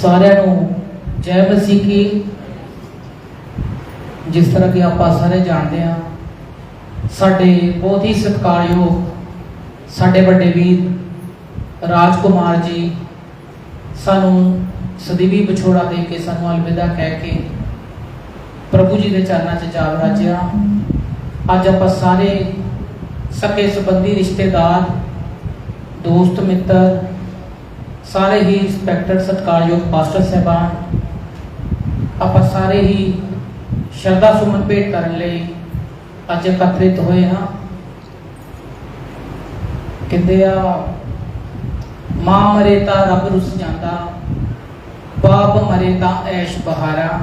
ਸਾਰਿਆਂ ਨੂੰ ਜੈ ਮਸੀਹ ਕੀ। ਜਿਸ ਤਰ੍ਹਾਂ ਕਿ ਆਪਾਂ ਸਾਰੇ ਜਾਣਦੇ ਹਾਂ, ਸਾਡੇ ਬਹੁਤ ਹੀ ਸਤਿਕਾਰਯੋਗ ਸਾਡੇ ਵੱਡੇ ਵੀਰ ਰਾਜਕੁਮਾਰ ਜੀ ਸਾਨੂੰ ਸਦੀਵੀ ਵਿਛੋੜਾ ਦੇ ਕੇ, ਸਾਨੂੰ ਅਲਵਿਦਾ ਕਹਿ ਕੇ ਪ੍ਰਭੂ ਜੀ ਦੇ ਚਰਨਾਂ 'ਚ ਜਾ ਵਰਾਜਿਆ ਅੱਜ ਆਪਾਂ ਸਾਰੇ ਸਕੇ ਸੰਬੰਧੀ ਰਿਸ਼ਤੇਦਾਰ, ਦੋਸਤ, ਮਿੱਤਰ ਸਾਰੇ ਹੀ ਇੰਸਪੈਕਟਰ, ਸਤਿਕਾਰਯੋਗ ਪਾਸਟਰ ਸਾਹਿਬਾਨ, ਆਪਾਂ ਸਾਰੇ ਹੀ ਸ਼ਰਧਾ ਸੁਮਨ ਭੇਟ ਕਰਨ ਲਈ ਅੱਜ ਇਕੱਤਰਿਤ ਹੋਏ ਹਾਂ। ਕਹਿੰਦੇ ਆ, ਮਾਂ ਮਰੇ ਤਾਂ ਰੱਬ ਰੁੱਸ ਜਾਂਦਾ, ਬਾਪ ਮਰੇ ਤਾਂ ਐਸ਼ ਬਹਾਰਾ।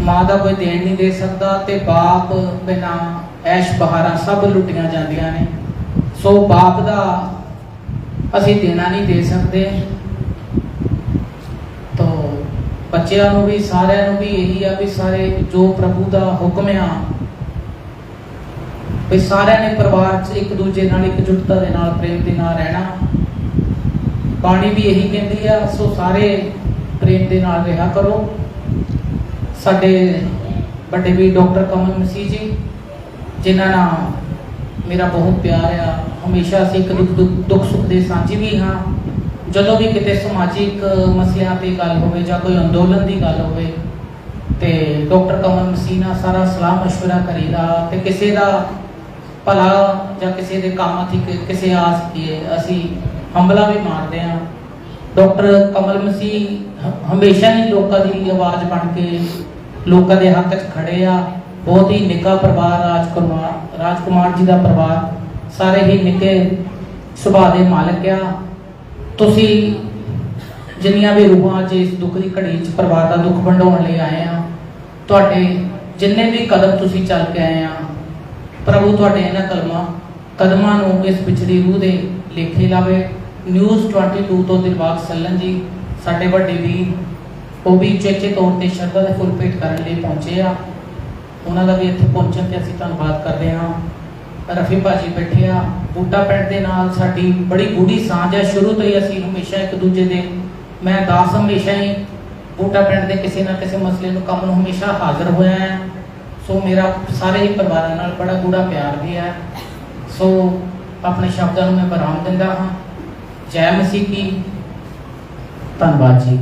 ਮਾਂ ਦਾ ਕੋਈ ਦੇਣ ਨਹੀਂ ਦੇ ਸਕਦਾ ਤੇ ਬਾਪ ਬਿਨਾ ਐਸ਼ ਬਹਾਰਾ ਸਭ ਲੁੱਟੀਆਂ ਜਾਂਦੀਆਂ ਨੇ। ਸੋ ਬਾਪ ਦਾ ਅਸੀਂ ਦੇਣਾ ਨਹੀਂ ਦੇ ਸਕਦੇ। ਤੋ ਬੱਚਿਆਂ ਨੂੰ ਵੀ, ਸਾਰਿਆਂ ਨੂੰ ਵੀ ਇਹੀ ਆ ਵੀ ਸਾਰੇ ਜੋ ਪ੍ਰਭੂ ਦਾ ਹੁਕਮ ਆ, ਵੀ ਸਾਰਿਆਂ ਨੇ ਪਰਿਵਾਰ 'ਚ ਇੱਕ ਦੂਜੇ ਨਾਲ ਇਕਜੁੱਟਤਾ ਦੇ ਨਾਲ, ਪ੍ਰੇਮ ਦੇ ਨਾਲ ਰਹਿਣਾ। ਬਾਣੀ ਵੀ ਇਹੀ ਕਹਿੰਦੀ ਆ, ਸੋ ਸਾਰੇ ਪ੍ਰੇਮ ਦੇ ਨਾਲ ਰਿਹਾ ਕਰੋ। ਸਾਡੇ ਵੱਡੇ ਵੀ ਡਾਕਟਰ ਕਮਲ ਮਸੀਹ ਜੀ, ਜਿਨ੍ਹਾਂ ਨਾਲ ਮੇਰਾ ਬਹੁਤ ਪਿਆਰ ਆ ਹਮੇਸ਼ਾ ਅਸੀਂ ਇੱਕ ਦੁੱਖ ਦੁੱਖ- ਦੁੱਖ ਸੁੱਖ ਦੇ ਸਾਂਝੀ ਵੀ ਹਾਂ ਜਦੋਂ ਵੀ ਕਿਤੇ ਸਮਾਜਿਕ ਮਸਲਿਆਂ ਤੇ ਗੱਲ ਹੋਵੇ ਜਾਂ ਕੋਈ ਅੰਦੋਲਨ ਦੀ ਗੱਲ ਹੋਵੇ ਤੇ ਡਾਕਟਰ ਕਮਲ ਮਸੀਹ ਨਾਲ ਸਾਰਾ ਸਲਾਹ مشورہ ਕਰੀਦਾ ਤੇ ਕਿਸੇ ਦਾ ਭਲਾ ਜਾਂ ਕਿਸੇ ਦੇ ਕੰਮ ਅਸੀਂ ਕਿ- ਕਿਸੇ ਆਸ ਕੀ ਅਸੀਂ ਹੰਬਲਾ ਵੀ ਮਾਰਦੇ ਆ ਡਾਕਟਰ ਕਮਲ ਮਸੀਹ ਹ- ਹਮੇਸ਼ਾ ਹੀ ਲੋਕਾਂ ਦੀ ਆਵਾਜ਼ ਬਣ ਕੇ ਲੋਕਾਂ ਦੇ ਹੱਕ 'ਚ ਖੜੇ ਆ ਬਹੁਤ ਹੀ ਨਿੱਕਾ ਪਰਿਵਾਰ ਰਾਜਕੁਮਾਰ ਰਾਜਕੁਮਾਰ ਜੀ ਦਾ ਪਰਿਵਾਰ ਸਾਰੇ ਹੀ ਨਿੱਕੇ ਸੁਭਾਅ ਦੇ ਮਾਲਕ ਆ। ਤੁਸੀਂ ਜਿੰਨੀਆਂ ਵੀ ਰੂਹਾਂ ਅੱਜ ਇਸ ਦੁੱਖ ਦੀ ਘੜੀ 'ਚ ਪਰਿਵਾਰ ਦਾ ਦੁੱਖ ਵੰਡਾਉਣ ਲਈ ਆਏ ਆ, ਤੁਹਾਡੇ ਜਿੰਨੇ ਵੀ ਕਦਮ ਤੁਸੀਂ ਚੱਲ ਕੇ ਆਏ ਆ, ਪ੍ਰਭੂ ਤੁਹਾਡੇ ਇਹਨਾਂ ਕਲਮਾਂ, ਕਦਮਾਂ ਨੂੰ ਇਸ ਵਿਛੜੀ ਰੂਹ ਦੇ ਲੇਖੇ ਲਾਵੇ। ਨਿਊਜ਼ 22 ਤੋਂ ਦਿਲਬਾਗ ਸੱਲਨ ਜੀ, ਸਾਡੇ ਵੱਡੇ ਵੀ ਉਹ ਵੀ ਚੇਚੇ ਤੌਰ ਤੇ ਸ਼ਰਧਾ ਦੇ ਫੁੱਲ ਭੇਟ ਕਰਨ ਲਈ ਪਹੁੰਚੇ ਆ। ਉਹਨਾਂ ਦਾ ਵੀ ਇੱਥੇ ਪਹੁੰਚਣ ਤੇ ਅਸੀਂ ਧੰਨਵਾਦ ਕਰਦੇ ਹਾਂ। ਰਫੀ ਭਾਜੀ ਬੈਠੇ ਆ। ਬੂਟਾ ਪਿੰਡ ਦੇ ਨਾਲ ਸਾਡੀ ਬੜੀ ਗੂੜੀ ਸਾਂਝ ਹੈ ਸ਼ੁਰੂ ਤੋਂ ਹੀ ਅਸੀਂ ਹਮੇਸ਼ਾ ਇੱਕ ਦੂਜੇ ਦੇ, ਮੈਂ ਦਾਸ ਹਮੇਸ਼ਾ ਹੀ ਬੂਟਾ ਪਿੰਡ ਦੇ ਕਿਸੇ ਨਾ ਕਿਸੇ ਮਸਲੇ ਨੂੰ ਕੰਮ ਨੂੰ ਹਮੇਸ਼ਾ ਹਾਜ਼ਰ ਹੋਇਆ ਹੈ। ਸੋ ਮੇਰਾ ਸਾਰੇ ਹੀ ਪਰਿਵਾਰਾਂ ਨਾਲ ਬੜਾ ਗੂੜਾ ਪਿਆਰ ਵੀ ਹੈ। ਸੋ ਆਪਣੇ ਸ਼ਬਦਾਂ ਨੂੰ ਮੈਂ ਬਰਾਮ ਦਿੰਦਾ ਹਾਂ। ਜੈ ਮਸੀਹ। ਕੀ ਧੰਨਵਾਦ ਜੀ।